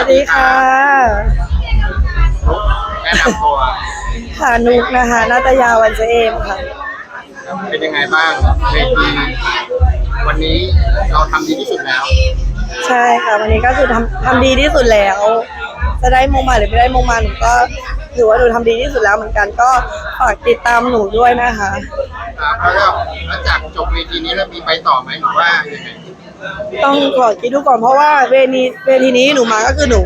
วัสดีค่ะนุ๊กแนะนำตัว ค่ะนุกนะคะ นาตยาวันเจเอมค่ะครับเป็นยังไงบ้างเวทีวันนี้เราทำดีที่สุดแล้ว ใช่ค่ะ วันนี้ก็คือทำทำดีที่สุดแล้ว จะได้มงมาหรือไม่ได้มงมาหนูก็ถือว่าหนูทำดีที่สุดแล้วเหมือนกันก็ฝากติดตามหนูด้วยนะคะ ครับแล้วก็หลังจากจบเวทีนี้แล้วมีไปต่อไหมหรือว่ายังไง ต้องขอคิดดูก่อนเพราะว่าเวทีเวทีนี้หนูมาก็คือหนู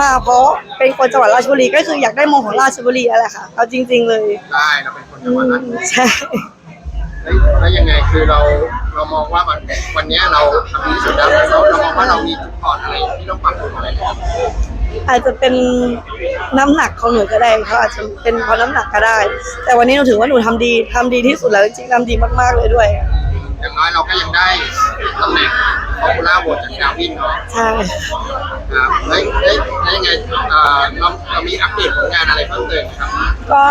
มาเพราะเป็นคนจังหวัดราชบุรีก็คืออยากได้มงของราชบุรีนั่นแหละค่ะเอาจริง ๆ เลยได้เราเป็นคนอืจังหวัดมนั้นใช่แล้วแล้วยังไงคือเราเรามองว่ามันวันนี้เราทำดีที่สุดแล้วเราเรามองว่าเรามีจุดอ่อนอะไรที่ต้องปรับปรุงอะไรไหมครับอาจจะเป็นน้ำหนักของหนูก็ได้เขาอาจจะเป็นเพราะน้ำหนักก็ได้ แต่วันนี้หนูถือว่าหนูทำดีทำดีที่สุดแล้วจริงๆทำดีมากๆเลยด้วยอย่างน้อยเราก็ยังได้ตำแหน่งพอ p ู ล่าโหวตจากดาวินเนาะใช่ครับแล้วแล้วแล้วยังไงเอ่อเราเรามีอัปเดตผลงานอะไรเพิ่มเติมไหมครับก็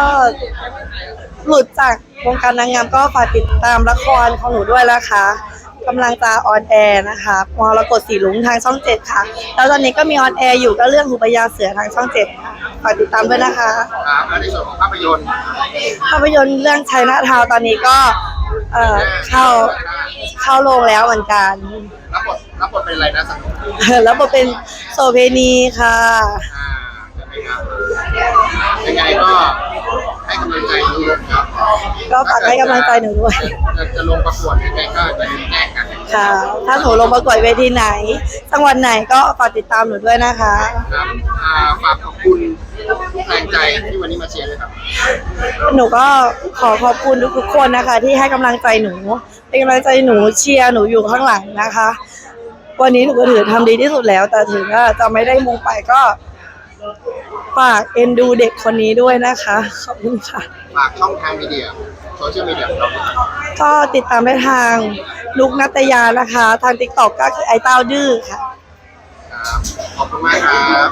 หลุดจากวงการนางงามก็ฝากติดตามละครของหนูด้วยนะคะกำลังจะออนแอร์นะคะมรกตสีลุงทางช่องเจ็ดค่ะ แล้วตอนนี้ก็มีออนแอร์อยู่ก็เรื่องหูปยาเสือทางช่องเจ็ดค่ะฝากติดตามด้วยนะคะ ครับแล้วในส่วนของภาพยนตร์ภาพยนตร์เรื่องชัยนาทาวตอนนี้ก็ เอ่อเข้าเข้าโรงแล้วเหมือนกัน รับบทรับบทเป็นอะไรนะสังคมแล้วก็เป็นโสเพณีค่ะ อ่าใช่ไหมครับยังไงก็ให้กำลังใจทุกคนครับก็ฝากให้กำลังใจหนูด้วย จะจะลงประกวดยังไงก็จะแจ้งกันค่ะ ถ้าหนูลงประกวดเวทีไหนจังหวัดไหนก็ฝากติดตามหนูด้วยนะคะ ครับอ่าฝากขอบคุณทุกแรงใจที่วันนี้มา หนูก็ขอขอบคุณทุกๆคนนะคะ ที่ให้กำลังใจหนูเป็นกำลังใจหนูเชียร์หนูอยู่ข้างหลังนะคะ วันนี้หนูก็ถือทำดีที่สุดแล้ว แต่ถึงว่าจะไม่ได้มงไปก็ฝากเอ็นดูเด็กคนนี้ด้วยนะคะ ขอบคุณค่ะฝากช่องทางมีเดียโซเชียลมีเดียของเราด้วยครับก็ติดตามได้ทางลูกนัตยานะคะ ทางติ๊กต็อกก็คือไอเต้าดื้อค่ะครับขอบคุณมากครับ